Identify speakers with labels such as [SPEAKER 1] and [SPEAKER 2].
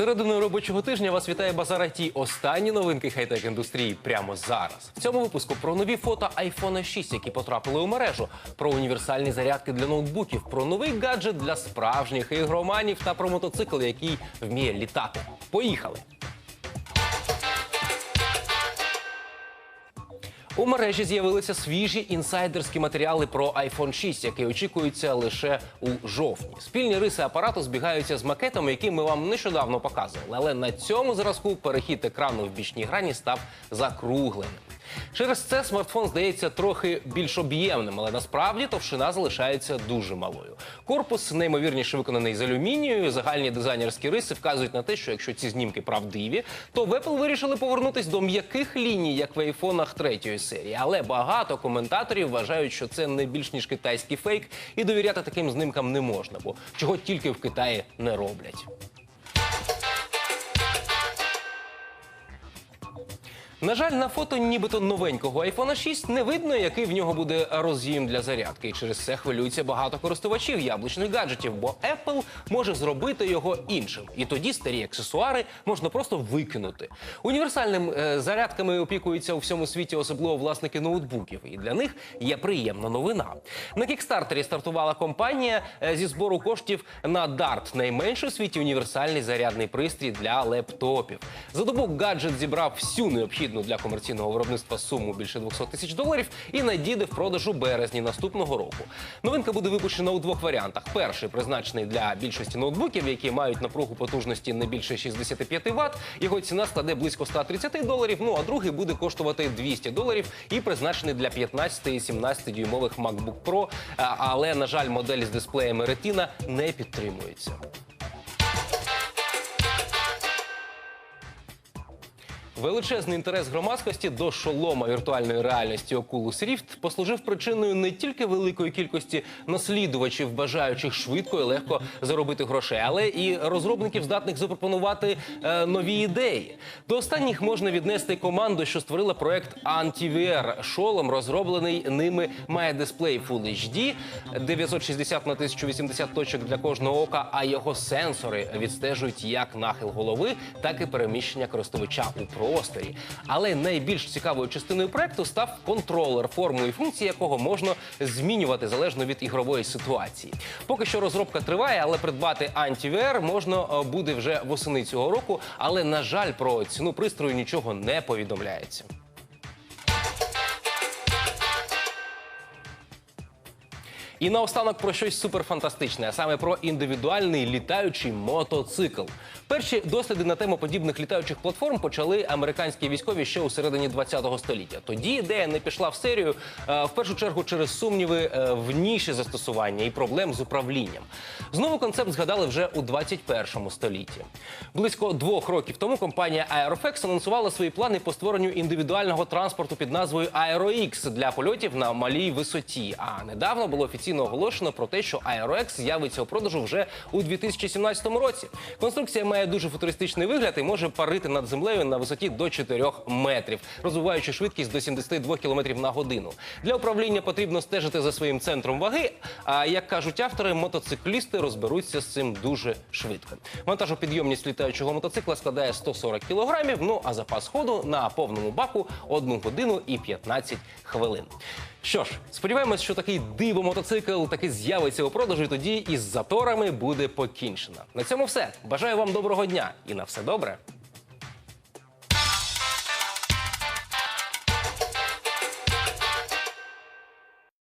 [SPEAKER 1] Серединою робочого тижня вас вітає Базар IT. Останні новинки хай-тек індустрії прямо зараз. В цьому випуску про нові фото iPhone 6, які потрапили у мережу, про універсальні зарядки для ноутбуків, про новий гаджет для справжніх ігроманів та про мотоцикл, який вміє літати. Поїхали! У мережі з'явилися свіжі інсайдерські матеріали про iPhone 6, який очікується лише у жовтні. Спільні риси апарату збігаються з макетом, який ми вам нещодавно показували. Але на цьому зразку перехід екрану в бічній грані став закругленим. Через це смартфон здається трохи більш об'ємним, але насправді товщина залишається дуже малою. Корпус неймовірніше виконаний з алюмінію. Загальні дизайнерські риси вказують на те, що якщо ці знімки правдиві, то в Apple вирішили повернутись до м'яких ліній, як в айфонах третьої серії. Але багато коментаторів вважають, що це не більш ніж китайський фейк, і довіряти таким знімкам не можна, бо чого тільки в Китаї не роблять. На жаль, на фото нібито новенького iPhone 6 не видно, який в нього буде роз'єм для зарядки. І через це хвилюються багато користувачів яблучних гаджетів, бо Apple може зробити його іншим. І тоді старі аксесуари можна просто викинути. Універсальним е, зарядками опікуються у всьому світі, особливо власники ноутбуків. І для них є приємна новина. На кікстартері стартувала компанія е, зі збору коштів на Dart, найменший у світі універсальний зарядний пристрій для лептопів. За добу гаджет зібрав всю необхідну для комерційного виробництва суму більше 200 тисяч доларів і надійде в продаж у березні наступного року. Новинка буде випущена у двох варіантах: перший призначений для більшості ноутбуків, які мають напругу потужності не більше 65 Вт. Його ціна складе близько 130 доларів. Ну а другий буде коштувати 200 доларів і призначений для 15 і 17 дюймових MacBook Pro. Але на жаль, модель з дисплеями Retina не підтримується. Величезний інтерес громадськості до шолома віртуальної реальності Oculus Rift послужив причиною не тільки великої кількості наслідувачів, бажаючих швидко і легко заробити грошей, але і розробників, здатних запропонувати е, нові ідеї. До останніх можна віднести команду, що створила проект AntiVR. Шолом розроблений ними має дисплей Full HD, 960 на 1080 точок для кожного ока, а його сенсори відстежують як нахил голови, так і переміщення користувача у просторі. Але найбільш цікавою частиною проекту став контролер, форму і функції якого можна змінювати залежно від ігрової ситуації. Поки що розробка триває, але придбати антівер можна е, буде вже восени цього року. Але на жаль, про ціну пристрою нічого не повідомляється. І наостанок про щось суперфантастичне, а саме про індивідуальний літаючий мотоцикл. Перші досліди на тему подібних літаючих платформ почали американські військові ще у середині 20-го століття. Тоді ідея не пішла в серію в першу чергу через сумніви е, в ніші застосування і проблем з управлінням. Знову концепт згадали вже у 21 столітті. Близько двох років тому компанія Aeroflex анонсувала свої плани по створенню індивідуального транспорту під назвою AeroX для польотів на малій висоті. А недавно було офіційно оголошено про те, що AeroX з'явиться у продажу вже у 2017 році. Конструкція має дуже футуристичний вигляд і може парити над землею на висоті до 4 метрів, розвиваючи швидкість до 72 км на годину. Для управління потрібно стежити за своїм центром ваги. А як кажуть автори, мотоциклісти розберуться з цим дуже швидко. Вантажопідйомність літаючого мотоцикла складає 140 кілограмів. Ну а запас ходу на повному баку 1 годину і 15 хвилин. Що ж, сподіваємось, що такий диво мотоцикл таки з'явиться у продажу, і тоді із заторами буде покінчено. На цьому все. Бажаю вам доброго дня і на все добре.